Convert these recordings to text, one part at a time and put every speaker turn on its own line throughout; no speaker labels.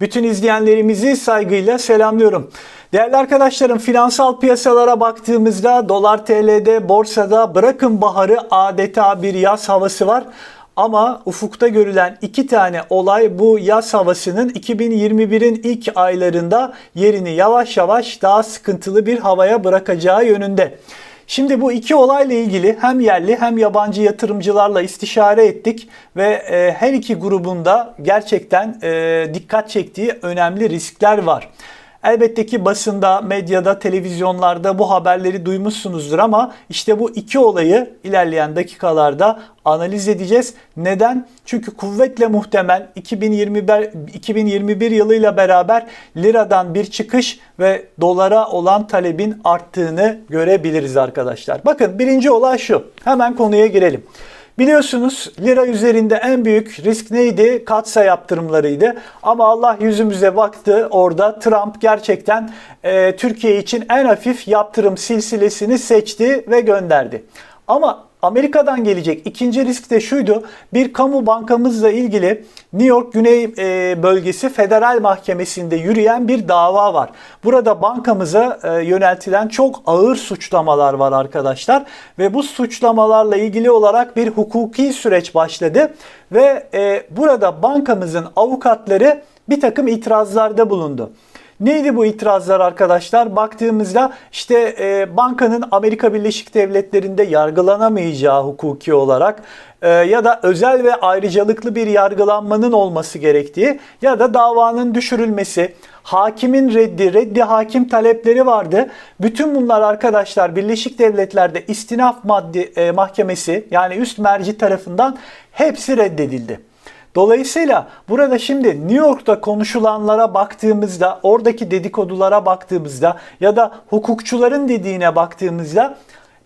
Bütün izleyenlerimizi saygıyla selamlıyorum. Değerli arkadaşlarım finansal piyasalara baktığımızda dolar TL'de borsada bırakın baharı adeta bir yaz havası var. Ama ufukta görülen iki tane olay bu yaz havasının 2021'in ilk aylarında yerini yavaş yavaş daha sıkıntılı bir havaya bırakacağı yönünde. Şimdi bu iki olayla ilgili hem yerli hem yabancı yatırımcılarla istişare ettik ve e, her iki grubunda gerçekten e, dikkat çektiği önemli riskler var. Elbette ki basında, medyada, televizyonlarda bu haberleri duymuşsunuzdur ama işte bu iki olayı ilerleyen dakikalarda analiz edeceğiz. Neden? Çünkü kuvvetle muhtemel 2021, 2021 yılıyla beraber liradan bir çıkış ve dolara olan talebin arttığını görebiliriz arkadaşlar. Bakın birinci olay şu. Hemen konuya girelim. Biliyorsunuz lira üzerinde en büyük risk neydi? Katsa yaptırımlarıydı. Ama Allah yüzümüze baktı orada Trump gerçekten e, Türkiye için en hafif yaptırım silsilesini seçti ve gönderdi. Ama Amerika'dan gelecek ikinci risk de şuydu. Bir kamu bankamızla ilgili New York Güney e, Bölgesi Federal Mahkemesi'nde yürüyen bir dava var. Burada bankamıza e, yöneltilen çok ağır suçlamalar var arkadaşlar. Ve bu suçlamalarla ilgili olarak bir hukuki süreç başladı. Ve e, burada bankamızın avukatları bir takım itirazlarda bulundu. Neydi bu itirazlar arkadaşlar? Baktığımızda işte e, bankanın Amerika Birleşik Devletleri'nde yargılanamayacağı hukuki olarak e, ya da özel ve ayrıcalıklı bir yargılanmanın olması gerektiği ya da davanın düşürülmesi, hakimin reddi, reddi hakim talepleri vardı. Bütün bunlar arkadaşlar Birleşik Devletler'de istinaf maddi e, mahkemesi yani üst merci tarafından hepsi reddedildi. Dolayısıyla burada şimdi New York'ta konuşulanlara baktığımızda, oradaki dedikodulara baktığımızda ya da hukukçuların dediğine baktığımızda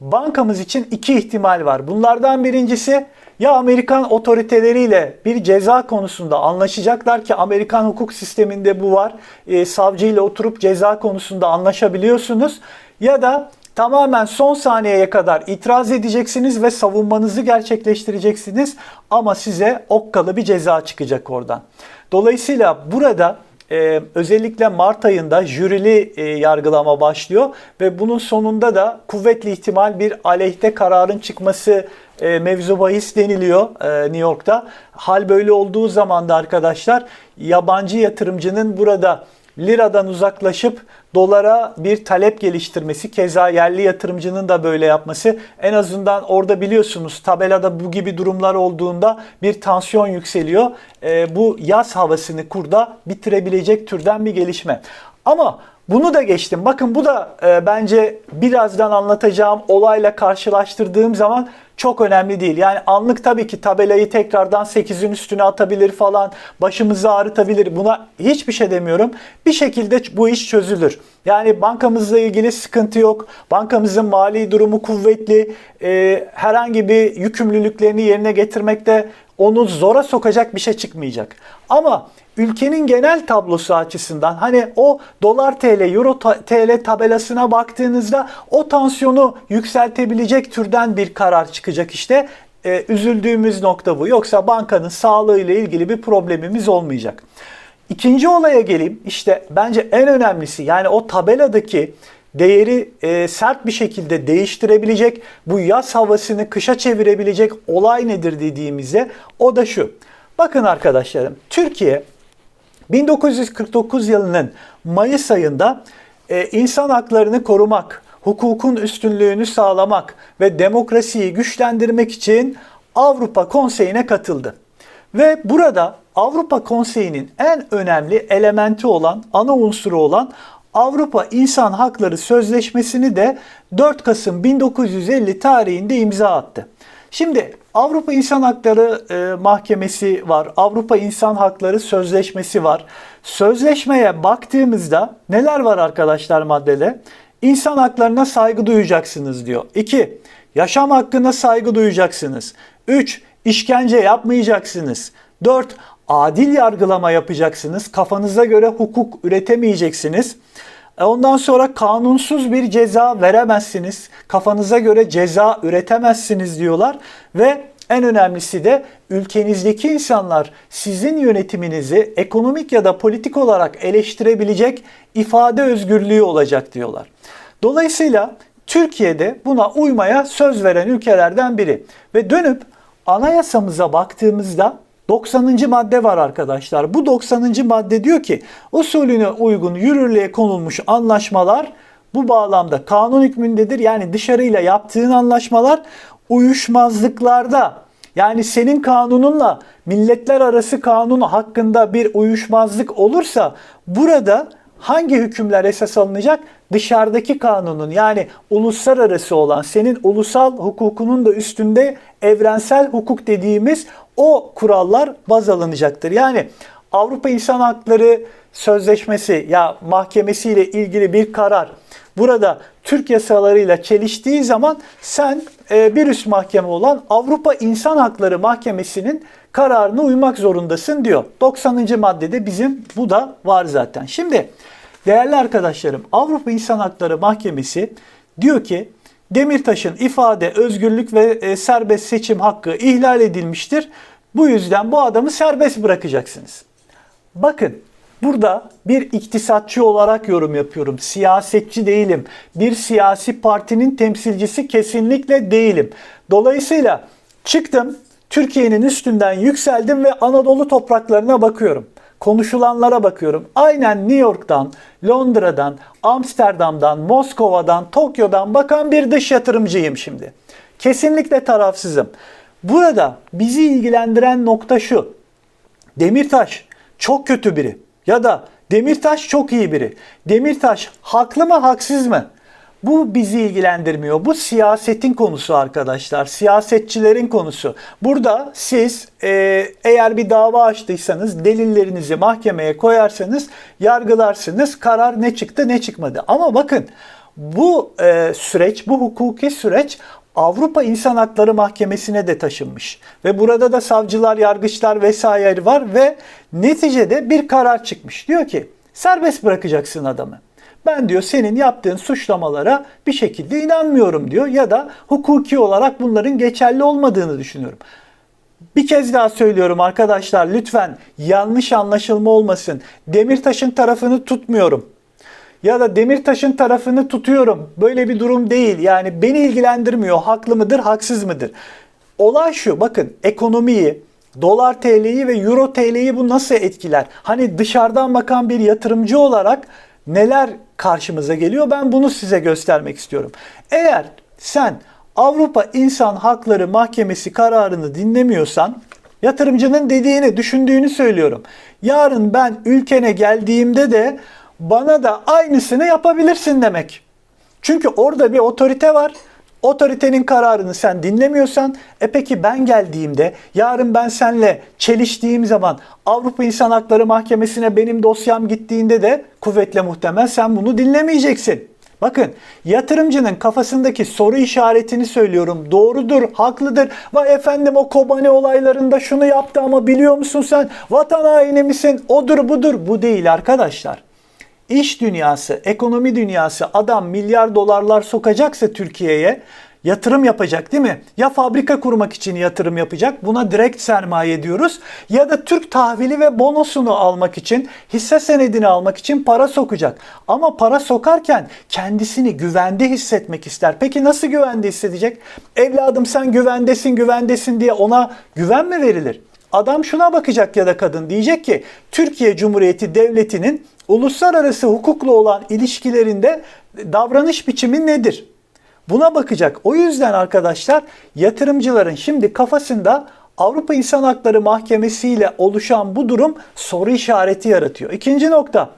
bankamız için iki ihtimal var. Bunlardan birincisi ya Amerikan otoriteleriyle bir ceza konusunda anlaşacaklar ki Amerikan hukuk sisteminde bu var. E, savcıyla oturup ceza konusunda anlaşabiliyorsunuz. Ya da tamamen son saniyeye kadar itiraz edeceksiniz ve savunmanızı gerçekleştireceksiniz ama size okkalı bir ceza çıkacak oradan. Dolayısıyla burada ee, özellikle Mart ayında jürili e, yargılama başlıyor ve bunun sonunda da kuvvetli ihtimal bir aleyhte kararın çıkması e, mevzu bahis deniliyor e, New York'ta. Hal böyle olduğu zaman da arkadaşlar yabancı yatırımcının burada liradan uzaklaşıp dolara bir talep geliştirmesi, keza yerli yatırımcının da böyle yapması en azından orada biliyorsunuz tabelada bu gibi durumlar olduğunda bir tansiyon yükseliyor. E, bu yaz havasını kurda bitirebilecek türden bir gelişme. Ama bunu da geçtim. Bakın bu da e, bence birazdan anlatacağım olayla karşılaştırdığım zaman çok önemli değil. Yani anlık tabii ki tabelayı tekrardan 8'in üstüne atabilir falan, başımızı ağrıtabilir. Buna hiçbir şey demiyorum. Bir şekilde bu iş çözülür. Yani bankamızla ilgili sıkıntı yok. Bankamızın mali durumu kuvvetli. Ee, herhangi bir yükümlülüklerini yerine getirmekte onu zora sokacak bir şey çıkmayacak. Ama ülkenin genel tablosu açısından hani o dolar TL, euro TL tabelasına baktığınızda o tansiyonu yükseltebilecek türden bir karar çıkacak işte. Ee, üzüldüğümüz nokta bu. Yoksa bankanın sağlığı ile ilgili bir problemimiz olmayacak. İkinci olaya geleyim. İşte bence en önemlisi yani o tabeladaki değeri e, sert bir şekilde değiştirebilecek, bu yaz havasını kışa çevirebilecek olay nedir dediğimizde o da şu. Bakın arkadaşlarım, Türkiye 1949 yılının Mayıs ayında e, insan haklarını korumak, hukukun üstünlüğünü sağlamak ve demokrasiyi güçlendirmek için Avrupa Konseyi'ne katıldı. Ve burada Avrupa Konseyi'nin en önemli elementi olan, ana unsuru olan Avrupa İnsan Hakları Sözleşmesi'ni de 4 Kasım 1950 tarihinde imza attı. Şimdi Avrupa İnsan Hakları e, Mahkemesi var. Avrupa İnsan Hakları Sözleşmesi var. Sözleşmeye baktığımızda neler var arkadaşlar maddede? İnsan haklarına saygı duyacaksınız diyor. 2. Yaşam hakkına saygı duyacaksınız. 3. İşkence yapmayacaksınız. 4. Adil yargılama yapacaksınız. Kafanıza göre hukuk üretemeyeceksiniz. E, ondan sonra kanunsuz bir ceza veremezsiniz. Kafanıza göre ceza üretemezsiniz diyorlar. Ve En önemlisi de ülkenizdeki insanlar sizin yönetiminizi ekonomik ya da politik olarak eleştirebilecek ifade özgürlüğü olacak diyorlar. Dolayısıyla Türkiye'de buna uymaya söz veren ülkelerden biri. Ve dönüp anayasamıza baktığımızda 90. madde var arkadaşlar. Bu 90. madde diyor ki usulüne uygun yürürlüğe konulmuş anlaşmalar bu bağlamda kanun hükmündedir. Yani dışarıyla yaptığın anlaşmalar uyuşmazlıklarda yani senin kanununla milletler arası kanun hakkında bir uyuşmazlık olursa burada hangi hükümler esas alınacak? Dışarıdaki kanunun yani uluslararası olan senin ulusal hukukunun da üstünde evrensel hukuk dediğimiz o kurallar baz alınacaktır. Yani Avrupa İnsan Hakları Sözleşmesi ya mahkemesiyle ilgili bir karar burada Türk yasalarıyla çeliştiği zaman sen e, bir üst mahkeme olan Avrupa İnsan Hakları Mahkemesi'nin kararına uymak zorundasın diyor. 90. maddede bizim bu da var zaten. Şimdi değerli arkadaşlarım Avrupa İnsan Hakları Mahkemesi diyor ki Demirtaş'ın ifade, özgürlük ve e, serbest seçim hakkı ihlal edilmiştir. Bu yüzden bu adamı serbest bırakacaksınız. Bakın burada bir iktisatçı olarak yorum yapıyorum. Siyasetçi değilim. Bir siyasi partinin temsilcisi kesinlikle değilim. Dolayısıyla çıktım Türkiye'nin üstünden yükseldim ve Anadolu topraklarına bakıyorum. Konuşulanlara bakıyorum. Aynen New York'tan, Londra'dan, Amsterdam'dan, Moskova'dan, Tokyo'dan bakan bir dış yatırımcıyım şimdi. Kesinlikle tarafsızım. Burada bizi ilgilendiren nokta şu. Demirtaş çok kötü biri ya da Demirtaş çok iyi biri. Demirtaş haklı mı haksız mı? Bu bizi ilgilendirmiyor. Bu siyasetin konusu arkadaşlar. Siyasetçilerin konusu. Burada siz e, eğer bir dava açtıysanız delillerinizi mahkemeye koyarsanız yargılarsınız. Karar ne çıktı ne çıkmadı. Ama bakın bu e, süreç, bu hukuki süreç Avrupa İnsan Hakları Mahkemesi'ne de taşınmış. Ve burada da savcılar, yargıçlar vesaire var ve neticede bir karar çıkmış. Diyor ki serbest bırakacaksın adamı. Ben diyor senin yaptığın suçlamalara bir şekilde inanmıyorum diyor ya da hukuki olarak bunların geçerli olmadığını düşünüyorum. Bir kez daha söylüyorum arkadaşlar lütfen yanlış anlaşılma olmasın. Demirtaş'ın tarafını tutmuyorum ya da Demirtaş'ın tarafını tutuyorum. Böyle bir durum değil. Yani beni ilgilendirmiyor. Haklı mıdır, haksız mıdır? Olay şu. Bakın ekonomiyi, dolar TL'yi ve euro TL'yi bu nasıl etkiler? Hani dışarıdan bakan bir yatırımcı olarak neler karşımıza geliyor? Ben bunu size göstermek istiyorum. Eğer sen Avrupa İnsan Hakları Mahkemesi kararını dinlemiyorsan yatırımcının dediğini, düşündüğünü söylüyorum. Yarın ben ülkene geldiğimde de bana da aynısını yapabilirsin demek. Çünkü orada bir otorite var. Otoritenin kararını sen dinlemiyorsan, e peki ben geldiğimde, yarın ben senle çeliştiğim zaman Avrupa İnsan Hakları Mahkemesi'ne benim dosyam gittiğinde de kuvvetle muhtemel sen bunu dinlemeyeceksin. Bakın yatırımcının kafasındaki soru işaretini söylüyorum. Doğrudur, haklıdır. Vay efendim o Kobane olaylarında şunu yaptı ama biliyor musun sen vatan haini misin? Odur budur. Bu değil arkadaşlar. İş dünyası, ekonomi dünyası adam milyar dolarlar sokacaksa Türkiye'ye yatırım yapacak değil mi? Ya fabrika kurmak için yatırım yapacak. Buna direkt sermaye diyoruz. Ya da Türk tahvili ve bonosunu almak için, hisse senedini almak için para sokacak. Ama para sokarken kendisini güvende hissetmek ister. Peki nasıl güvende hissedecek? Evladım sen güvendesin, güvendesin diye ona güven mi verilir? Adam şuna bakacak ya da kadın diyecek ki Türkiye Cumhuriyeti Devleti'nin uluslararası hukukla olan ilişkilerinde davranış biçimi nedir? Buna bakacak. O yüzden arkadaşlar yatırımcıların şimdi kafasında Avrupa İnsan Hakları Mahkemesi ile oluşan bu durum soru işareti yaratıyor. İkinci nokta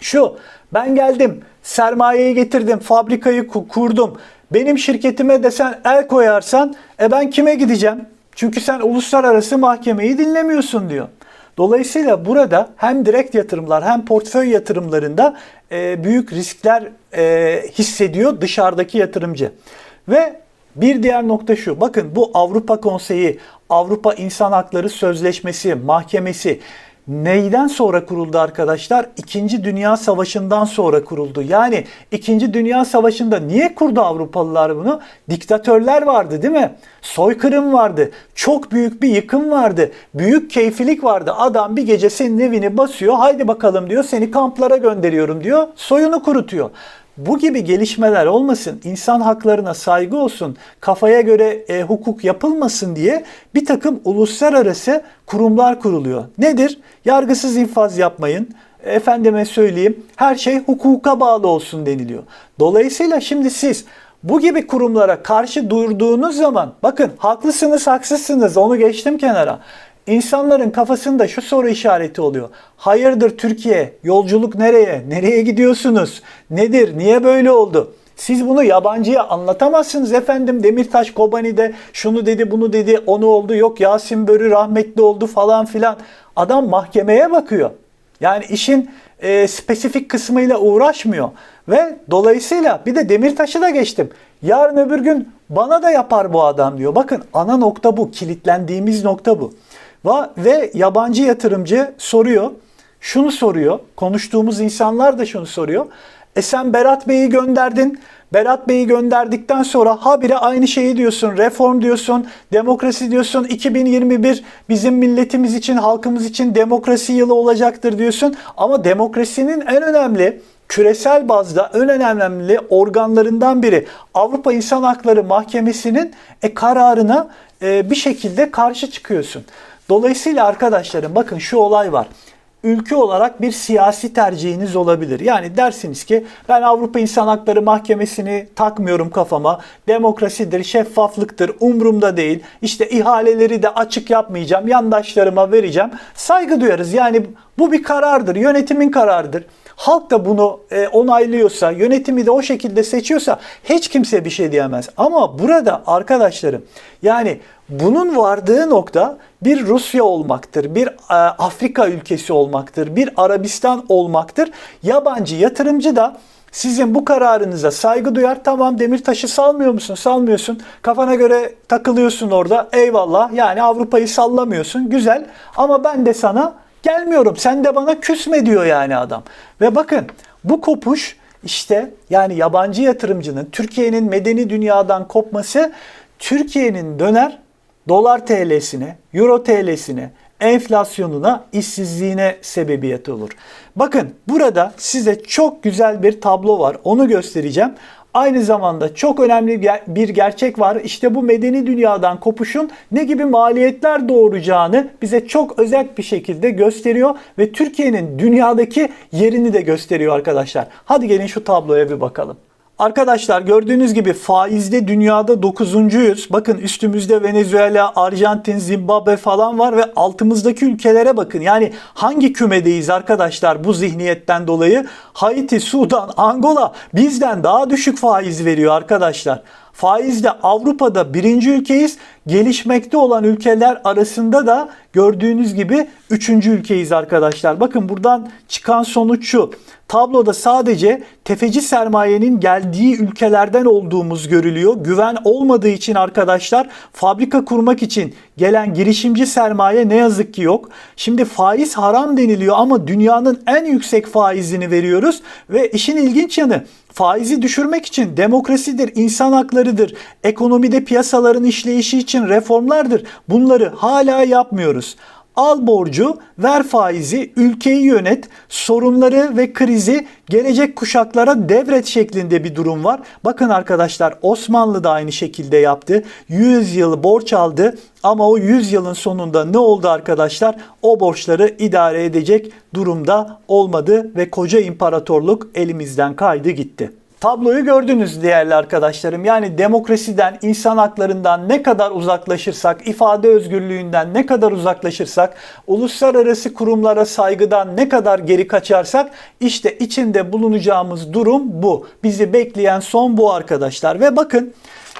şu ben geldim sermayeyi getirdim fabrikayı kurdum benim şirketime de sen el koyarsan e ben kime gideceğim? Çünkü sen uluslararası mahkemeyi dinlemiyorsun diyor. Dolayısıyla burada hem direkt yatırımlar hem portföy yatırımlarında e, büyük riskler e, hissediyor dışarıdaki yatırımcı. Ve bir diğer nokta şu. Bakın bu Avrupa Konseyi, Avrupa İnsan Hakları Sözleşmesi, Mahkemesi neyden sonra kuruldu arkadaşlar? İkinci Dünya Savaşı'ndan sonra kuruldu. Yani İkinci Dünya Savaşı'nda niye kurdu Avrupalılar bunu? Diktatörler vardı değil mi? Soykırım vardı. Çok büyük bir yıkım vardı. Büyük keyfilik vardı. Adam bir gece senin evini basıyor. Haydi bakalım diyor. Seni kamplara gönderiyorum diyor. Soyunu kurutuyor. Bu gibi gelişmeler olmasın, insan haklarına saygı olsun, kafaya göre e, hukuk yapılmasın diye bir takım uluslararası kurumlar kuruluyor. Nedir? Yargısız infaz yapmayın, efendime söyleyeyim her şey hukuka bağlı olsun deniliyor. Dolayısıyla şimdi siz bu gibi kurumlara karşı durduğunuz zaman bakın haklısınız haksızsınız onu geçtim kenara. İnsanların kafasında şu soru işareti oluyor. Hayırdır Türkiye? Yolculuk nereye? Nereye gidiyorsunuz? Nedir? Niye böyle oldu? Siz bunu yabancıya anlatamazsınız efendim. Demirtaş Kobani'de şunu dedi, bunu dedi, onu oldu. Yok Yasin Börü rahmetli oldu falan filan. Adam mahkemeye bakıyor. Yani işin e, spesifik kısmıyla uğraşmıyor. Ve dolayısıyla bir de Demirtaş'ı da geçtim. Yarın öbür gün bana da yapar bu adam diyor. Bakın ana nokta bu. Kilitlendiğimiz nokta bu. Ve yabancı yatırımcı soruyor. Şunu soruyor. Konuştuğumuz insanlar da şunu soruyor. E sen Berat Bey'i gönderdin. Berat Bey'i gönderdikten sonra habire aynı şeyi diyorsun. Reform diyorsun, demokrasi diyorsun. 2021 bizim milletimiz için, halkımız için demokrasi yılı olacaktır diyorsun. Ama demokrasinin en önemli küresel bazda en önemli organlarından biri Avrupa İnsan Hakları Mahkemesi'nin e, kararına e, bir şekilde karşı çıkıyorsun. Dolayısıyla arkadaşlarım bakın şu olay var ülke olarak bir siyasi tercihiniz olabilir. Yani dersiniz ki ben Avrupa İnsan Hakları Mahkemesi'ni takmıyorum kafama. Demokrasidir, şeffaflıktır, umurumda değil. İşte ihaleleri de açık yapmayacağım, yandaşlarıma vereceğim. Saygı duyarız. Yani bu bir karardır, yönetimin kararıdır. Halk da bunu e, onaylıyorsa, yönetimi de o şekilde seçiyorsa hiç kimse bir şey diyemez. Ama burada arkadaşlarım yani bunun vardığı nokta bir Rusya olmaktır, bir e, Afrika ülkesi olmaktır, bir Arabistan olmaktır. Yabancı yatırımcı da sizin bu kararınıza saygı duyar. Tamam Demirtaş'ı salmıyor musun? Salmıyorsun. Kafana göre takılıyorsun orada. Eyvallah. Yani Avrupa'yı sallamıyorsun. Güzel. Ama ben de sana gelmiyorum. Sen de bana küsme diyor yani adam. Ve bakın bu kopuş işte yani yabancı yatırımcının Türkiye'nin medeni dünyadan kopması Türkiye'nin döner dolar TL'sine, euro TL'sine, enflasyonuna, işsizliğine sebebiyet olur. Bakın burada size çok güzel bir tablo var. Onu göstereceğim. Aynı zamanda çok önemli bir gerçek var. İşte bu medeni dünyadan kopuşun ne gibi maliyetler doğuracağını bize çok özel bir şekilde gösteriyor ve Türkiye'nin dünyadaki yerini de gösteriyor arkadaşlar. Hadi gelin şu tabloya bir bakalım. Arkadaşlar gördüğünüz gibi faizde dünyada 9.yüz. Bakın üstümüzde Venezuela, Arjantin, Zimbabwe falan var ve altımızdaki ülkelere bakın. Yani hangi kümedeyiz arkadaşlar bu zihniyetten dolayı? Haiti, Sudan, Angola bizden daha düşük faiz veriyor arkadaşlar. Faizde Avrupa'da birinci ülkeyiz. Gelişmekte olan ülkeler arasında da gördüğünüz gibi üçüncü ülkeyiz arkadaşlar. Bakın buradan çıkan sonuç şu. Tabloda sadece tefeci sermayenin geldiği ülkelerden olduğumuz görülüyor. Güven olmadığı için arkadaşlar fabrika kurmak için gelen girişimci sermaye ne yazık ki yok. Şimdi faiz haram deniliyor ama dünyanın en yüksek faizini veriyoruz ve işin ilginç yanı faizi düşürmek için demokrasidir, insan haklarıdır, ekonomide piyasaların işleyişi için reformlardır. Bunları hala yapmıyoruz. Al borcu, ver faizi, ülkeyi yönet, sorunları ve krizi gelecek kuşaklara devret şeklinde bir durum var. Bakın arkadaşlar Osmanlı da aynı şekilde yaptı. 100 yıl borç aldı ama o 100 yılın sonunda ne oldu arkadaşlar? O borçları idare edecek durumda olmadı ve koca imparatorluk elimizden kaydı gitti. Tabloyu gördünüz değerli arkadaşlarım. Yani demokrasiden, insan haklarından ne kadar uzaklaşırsak, ifade özgürlüğünden ne kadar uzaklaşırsak, uluslararası kurumlara saygıdan ne kadar geri kaçarsak işte içinde bulunacağımız durum bu. Bizi bekleyen son bu arkadaşlar. Ve bakın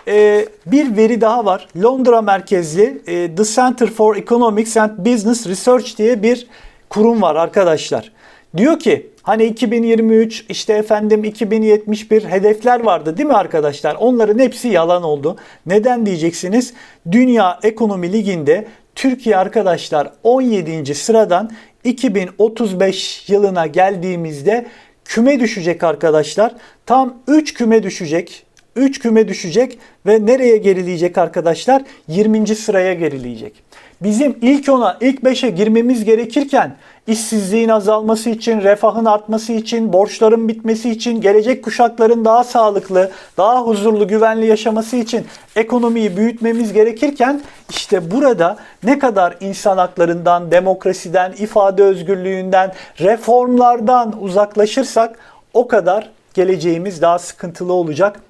e, bir veri daha var. Londra merkezli e, The Center for Economics and Business Research diye bir kurum var arkadaşlar. Diyor ki hani 2023 işte efendim 2071 hedefler vardı değil mi arkadaşlar? Onların hepsi yalan oldu. Neden diyeceksiniz? Dünya Ekonomi Ligi'nde Türkiye arkadaşlar 17. sıradan 2035 yılına geldiğimizde küme düşecek arkadaşlar. Tam 3 küme düşecek. 3 küme düşecek ve nereye gerileyecek arkadaşlar? 20. sıraya gerileyecek. Bizim ilk ona, ilk 5'e girmemiz gerekirken işsizliğin azalması için, refahın artması için, borçların bitmesi için, gelecek kuşakların daha sağlıklı, daha huzurlu, güvenli yaşaması için ekonomiyi büyütmemiz gerekirken işte burada ne kadar insan haklarından, demokrasiden, ifade özgürlüğünden, reformlardan uzaklaşırsak o kadar geleceğimiz daha sıkıntılı olacak.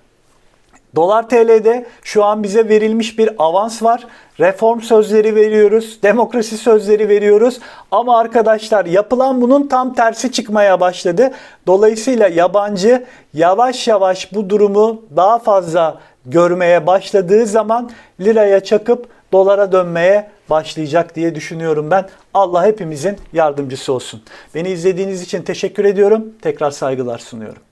Dolar TL'de şu an bize verilmiş bir avans var. Reform sözleri veriyoruz, demokrasi sözleri veriyoruz. Ama arkadaşlar yapılan bunun tam tersi çıkmaya başladı. Dolayısıyla yabancı yavaş yavaş bu durumu daha fazla görmeye başladığı zaman liraya çakıp dolara dönmeye başlayacak diye düşünüyorum ben. Allah hepimizin yardımcısı olsun. Beni izlediğiniz için teşekkür ediyorum. Tekrar saygılar sunuyorum.